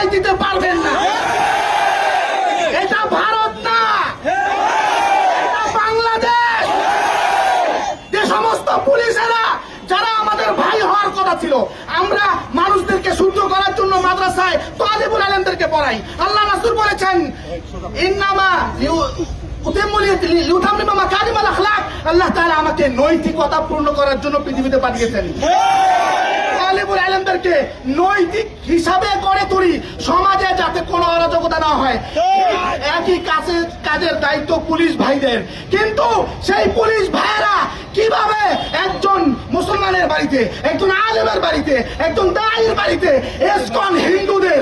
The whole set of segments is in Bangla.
রেহাই দিতে পারবেন না। এটা ভারত না। এটা বাংলাদেশ। যে সমস্ত পুলিশেরা, যারা আমাদের ভাই হওয়ার কথা ছিল, আমরা মানুষদেরকে শুদ্ধ করার জন্য মাদ্রাসায় তোয়াজিবুল আলমদেরকে পড়াই। আল্লাহ নাসুর বলেছেন, ইন্নামা আল্লাহ তারা আমাকে নৈতিকতা পূর্ণ করার জন্য পৃথিবীতে পাঠিয়েছেন। তালিবুল নৈতিক হিসাবে করে তুলি। সমাজে যাতে কোনো অরাজকতা না হয়। একই কাজে, কাজের দায়িত্ব পুলিশ ভাইদের। কিন্তু সেই পুলিশ ভাইয়েরা কীভাবে একজন মুসলমানের বাড়িতে, একজন আলেমের বাড়িতে, একজন দায়ের বাড়িতে এসকন হিন্দুদের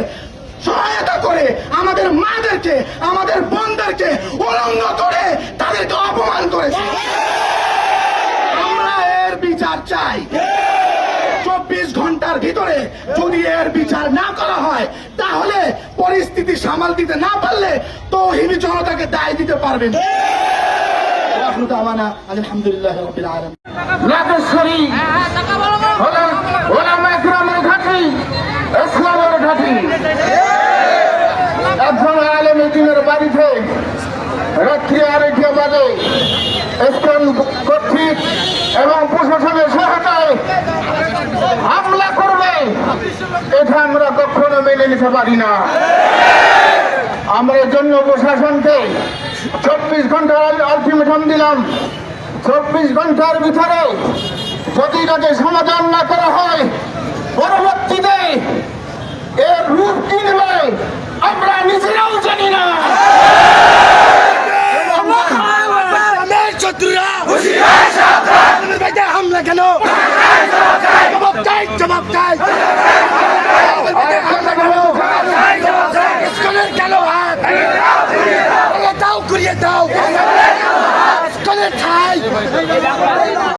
সহায়তা করে আমাদের মাদেরকে, আমাদের বোনদেরকে উলঙ্গ করে তাদেরকে অপমান করেছে? আমরা এর বিচার চাই। চব্বিশ ঘণ্টার ভিতরে যদি এর বিচার না করা হয়, তাহলে পরিস্থিতি সামাল দিতে না পারলে তো হিবি জনতাকে দায় দিতে পারবেন। আলহামদুলিল্লাহ রাত্রি আড়াইটা বাজে কর্তৃক এবং প্রশাসনের সহায়তায় হামলা করবে এটা আমরা কখনো মেনে নিতে পারি না। আমরা এর জন্য প্রশাসনকে চব্বিশ ঘণ্টার আলটিমেটাম দিলাম। চব্বিশ ঘণ্টার ভিতরে যদি এটাকে সমাধান না করা হয় পরবর্তীতে এর রূপ কি নেবে আমরা নিজেরাও জানি না। হামলা কেন? জবাব চাই জবাব চাই। স্কুলের কেন হাত দাও করিয়ে দাও স্কুলের ঠাই